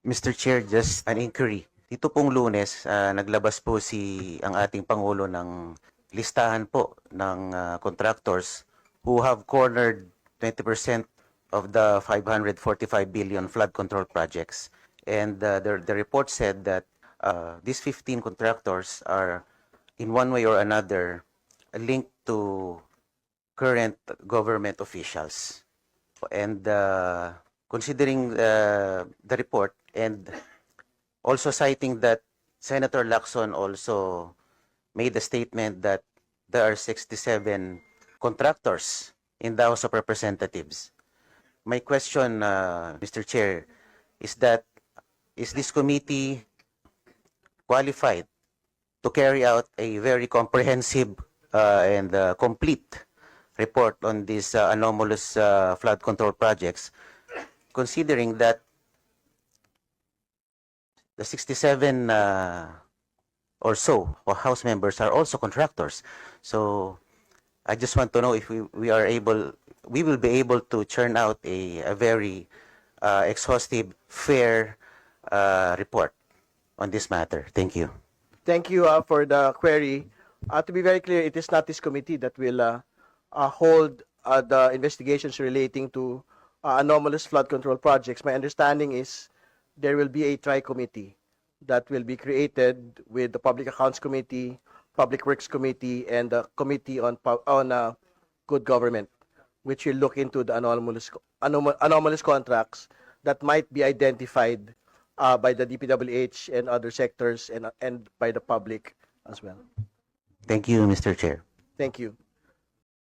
Mr. Chair, just an inquiry. Dito pong lunes, ah, naglabas po si ang ating Pangulo ng listahan po ng ah, contractors who have cornered 20% of the 545 billion flood control projects. And uh, the, the report said that uh, these 15 contractors are in one way or another linked to current government officials. And uh, considering uh, the report and also citing that Senator Lacson also made a statement that there are 67 contractors in the House of Representatives. My question, uh, Mr. Chair, is that is this committee qualified to carry out a very comprehensive uh, and uh, complete report on these uh, anomalous uh, flood control projects, considering that the 67 uh, or so or House members are also contractors. So I just want to know if we, we are able, we will be able to churn out a, a very uh, exhaustive, fair uh, report on this matter. Thank you. Thank you uh, for the query. Uh, to be very clear, it is not this committee that will uh, uh, hold uh, the investigations relating to uh, anomalous flood control projects. My understanding is there will be a tri-committee that will be created with the Public Accounts Committee, Public Works Committee, and the Committee on on uh, Good Government, which will look into the anomalous anom- anomalous contracts that might be identified uh, by the DPWH and other sectors and and by the public as well. Thank you, Mr. Chair. Thank you.